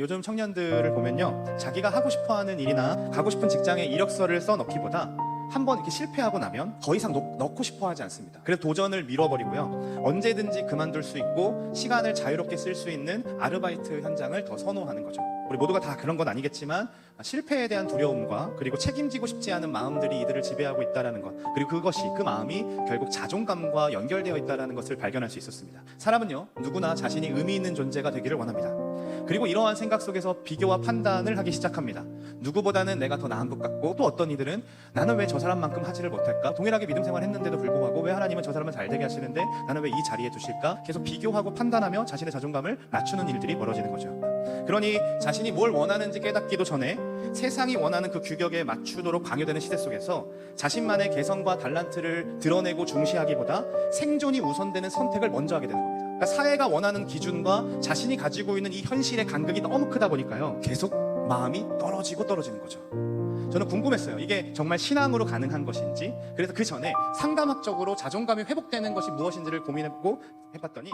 요즘 청년들을 보면요. 자기가 하고 싶어 하는 일이나 가고 싶은 직장에 이력서를 써 넣기보다 한 번 이렇게 실패하고 나면 더 이상 넣, 넣고 싶어 하지 않습니다. 그래서 도전을 밀어버리고요. 언제든지 그만둘 수 있고 시간을 자유롭게 쓸 수 있는 아르바이트 현장을 더 선호하는 거죠. 우리 모두가 다 그런 건 아니겠지만 실패에 대한 두려움과 그리고 책임지고 싶지 않은 마음들이 이들을 지배하고 있다는 것 그리고 그것이 그 마음이 결국 자존감과 연결되어 있다는 것을 발견할 수 있었습니다. 사람은요 누구나 자신이 의미 있는 존재가 되기를 원합니다. 그리고 이러한 생각 속에서 비교와 판단을 하기 시작합니다. 누구보다는 내가 더 나은 것 같고 또 어떤 이들은 나는 왜 저 사람만큼 하지를 못할까? 동일하게 믿음 생활 했는데도 불구하고 왜 하나님은 저 사람을 잘 되게 하시는데 나는 왜 이 자리에 두실까? 계속 비교하고 판단하며 자신의 자존감을 낮추는 일들이 벌어지는 거죠. 그러니 자신이 뭘 원하는지 깨닫기도 전에 세상이 원하는 그 규격에 맞추도록 강요되는 시대 속에서 자신만의 개성과 달란트를 드러내고 중시하기보다 생존이 우선되는 선택을 먼저 하게 되는 겁니다. 그러니까 사회가 원하는 기준과 자신이 가지고 있는 이 현실의 간극이 너무 크다 보니까요. 계속 마음이 떨어지고 떨어지는 거죠. 저는 궁금했어요. 이게 정말 신앙으로 가능한 것인지. 그래서 그 전에 상담학적으로 자존감이 회복되는 것이 무엇인지를 고민해보고 해봤더니